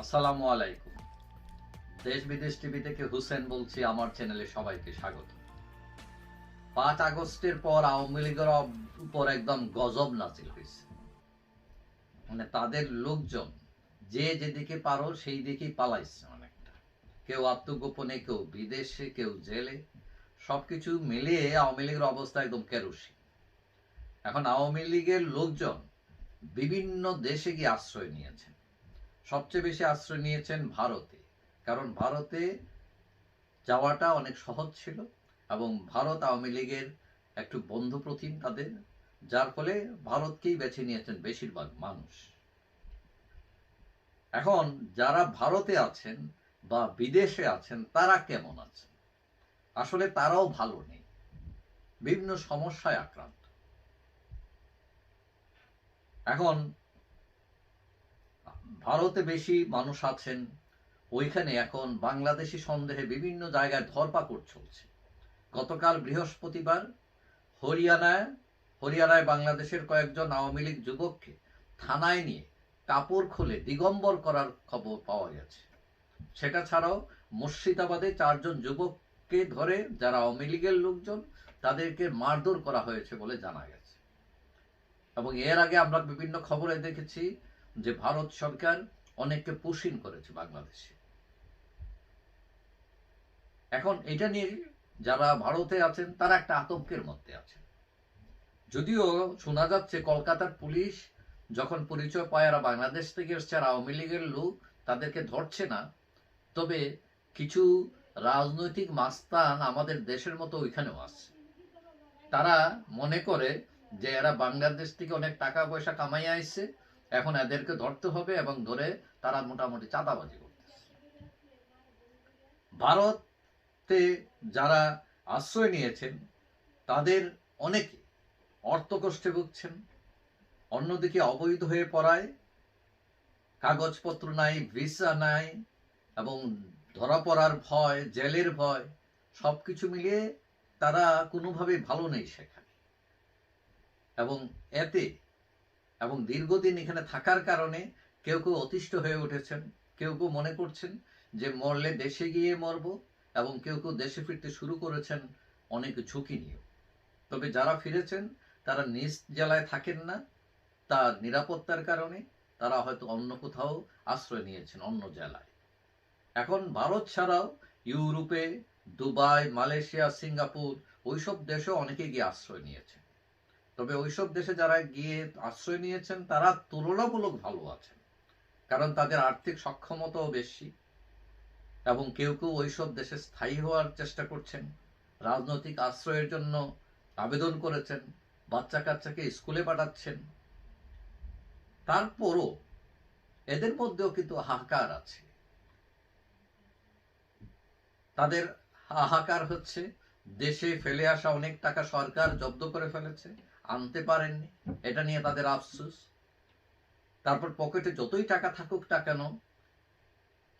আসসালামু আলাইকুম। দেশ বিদেশ টিভি থেকে হুসেন বলছি, আমার চ্যানেলে সবাইকে স্বাগত। পাঁচ আগস্টের পর আওয়ামী লীগের উপর একদম গজব নাচিল হয়েছে। মানে তাদের লোকজন যে যেদিকে পারো সেই দিকেই পালাইছে অনেকটা। কেউ আত্মগোপনে, কেউ বিদেশে, কেউ জেলে। সবকিছু মিলিয়ে আওয়ামী লীগের অবস্থা একদম কেরোসি এখন আওয়ামী লীগের লোকজন বিভিন্ন দেশে গিয়ে আশ্রয় নিয়েছেন। সবচেয়ে বেশি আশ্রয় নিয়েছেন ভারতে। কারণ ভারতে যাওয়াটা অনেক সহজ ছিল এবং ভারত আওয়ামী লীগের একটু বন্ধু প্রতিম তাদের, যার ফলে ভারতকেই বেছে নিয়েছেন বেশিরভাগ মানুষ। এখন যারা ভারতে আছেন বা বিদেশে আছেন, তারা কেমন আছেন? আসলে তারাও ভালো নেই। বিভিন্ন সমস্যায় আক্রান্ত। এখন ভারতে বেশি মানুষ আছেন, ওইখানে এখন বাংলাদেশি সন্দেহে বিভিন্ন জায়গায় ধরপাকড় চলছে। গতকাল বৃহস্পতিবার হরিয়ানায় হরিয়ানায় বাংলাদেশের কয়েকজন আওয়ামী লীগ যুবককে থানায় নিয়ে কাপড় খুলে দিগম্বর করার খবর পাওয়া গেছে। সেটা ছাড়াও মুর্শিদাবাদে চারজন যুবককে ধরে যারা আওয়ামী লীগের লোকজন, তাদেরকে মারধর করা হয়েছে বলে জানা গেছে। এবং এর আগে আমরা বিভিন্ন খবরে দেখেছি যে ভারত সরকার অনেককে পুশিন করেছে বাংলাদেশে। এখন এটা নিয়ে যারা ভারতে আছেন, তারা একটা আতঙ্কের মধ্যে আছেন। যদিও শোনা যাচ্ছে কলকাতার পুলিশ যখন পরিচয় পায় এরা বাংলাদেশ থেকে এসছে আর আওয়ামী লীগের লোক, তাদেরকে ধরছে না। তবে কিছু রাজনৈতিক মাস্তান আমাদের দেশের মতো ওইখানেও আছে। তারা মনে করে যে এরা বাংলাদেশ থেকে অনেক টাকা পয়সা কামাই আসছে এখন এদেরকে ধরতে হবে এবং ধরে তারা মোটামুটি চাঁদাবাজি ভারতে যারা আশ্রয় নিয়েছেন, তাদের অনেকে অর্থকষ্টে ভুগছেন, অন্যদিকে অবৈধ হয়ে পড়ায়, কাগজপত্র নাই, ভিসা নাই এবং ধরা পড়ার ভয়, জেলের ভয়, সবকিছু মিলিয়ে তারা কোনোভাবেই ভালো নেই সেখানে। এবং এতে এবং দীর্ঘদিন এখানে থাকার কারণে কেউ কেউ অতিষ্ঠ হয়ে উঠেছেন, কেউ কেউ মনে করছেন যে মরলে দেশে গিয়ে মরব এবং কেউ কেউ দেশে ফিরতে শুরু করেছেন অনেক ঝুঁকি নিয়ে। তবে যারা ফিরেছেন, তারা নিজ জেলায় থাকেন না, তার নিরাপত্তার কারণে তারা হয়তো অন্য কোথাও আশ্রয় নিয়েছেন, অন্য জেলায়। এখন ভারত ছাড়াও ইউরোপে, দুবাই, মালয়েশিয়া, সিঙ্গাপুর, ওইসব দেশেও অনেকে গিয়ে আশ্রয় নিয়েছেন। তবে ওইসব দেশে যারা গিয়ে আশ্রয় নিয়েছেন, তারা তুলনামূলক ভালো আছেন। কারণ তাদের আর্থিক সক্ষমতাও বেশি এবং কেউ কেউ ওইসব দেশে স্থায়ী হওয়ার চেষ্টা করছেন। রাজনৈতিক আশ্রয়ের জন্য আবেদন করেছেন বাচ্চা কাচ্চাকে স্কুলে পাঠাচ্ছেন। তারপরও এদের মধ্যেও কিন্তু হাহাকার আছে। তাদের হাহাকার হচ্ছে, দেশে ফেলে আসা অনেক টাকা সরকার জব্দ করে ফেলেছে। আনতে পারেননি। এটা নিয়ে তাদের আফসোস। তারপর পকেটে যতই টাকা থাকুক না কেন,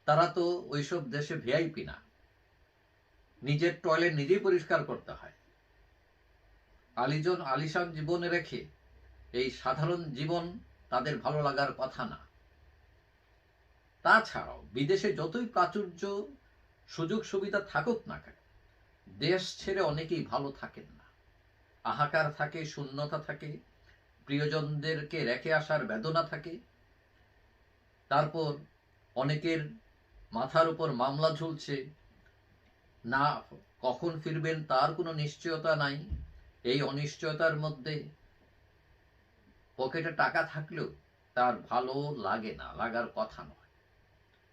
তারা তো ওইসব দেশে ভিআইপি না। নিজের টয়লেট নিজেই পরিষ্কার করতে হয়। আলিজন, আলিশান জীবনে রেখে এই সাধারণ জীবন তাদের ভালো লাগার কথা না। তাছাড়াও বিদেশে যতই প্রাচুর্য সুযোগ সুবিধা থাকুক না কেন, দেশ ছেড়ে অনেকেই ভালো থাকেন না। আহাকার থাকে, শূন্যতা থাকে, প্রিয়জনদেরকে রেখে আসার বেদনা থাকে। তারপর অনেকের মাথার উপর মামলা ঝুলছে। না, কখন ফিরবেন তার কোনো নিশ্চয়তা নাই। এই অনিশ্চয়তার মধ্যে পকেটে টাকা থাকলেও তার ভালো লাগে না, লাগার কথা নয়।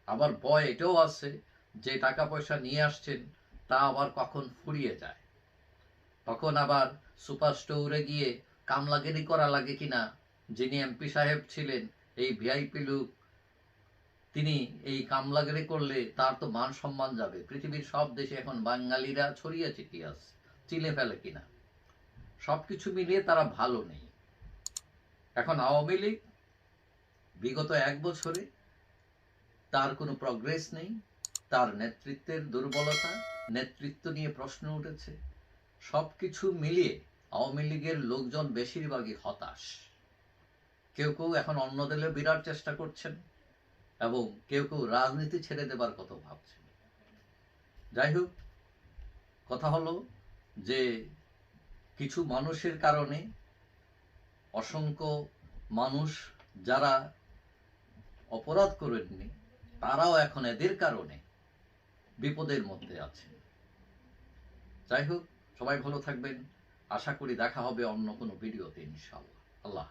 আবার ভয় এটাও আছে যে টাকা পয়সা নিয়ে আসছেন, তা আবার কখন ফুরিয়ে যায়। তখন আবার সুপার স্টোরে গিয়ে কামলাগিরি করা লাগে কিনা? যিনি এমপি সাহেব ছিলেন, এই ভিআইপি লোক, তিনি এই কামলাগিরি করলে তার তো মান সম্মান যাবে। পৃথিবীর সব দেশে এখন বাঙালিরা ছড়িয়ে ছিটিয়ে আছে চিলে ফেলে কিনা? সবকিছু মিলিয়ে তারা ভালো নেই। এখন আওয়ামী লীগ, বিগত এক বছরে তার কোনো প্রগ্রেস নেই, তার নেতৃত্বের দুর্বলতা, নেতৃত্ব নিয়ে প্রশ্ন উঠেছে। সবকিছু মিলিয়ে আওয়ামী লীগের লোকজন বেশিরভাগই হতাশ। কেউ কেউ এখন অন্য দলে বিরাট চেষ্টা করছেন এবং কেউ কেউ রাজনীতি ছেড়ে দেবার কথা ভাবছেন। যাই হোক, কথা হলো যে কিছু মানুষের কারণে অসংখ্য মানুষ যারা অপরাধ করেননি, তারাও এখন এদের কারণে বিপদের মধ্যে আছেন। যাই হোক সবাই ভালো থাকবেন আশা করি দেখা হবে অন্য কোনো ভিডিওতে ইনশাল্লাহ আল্লাহ।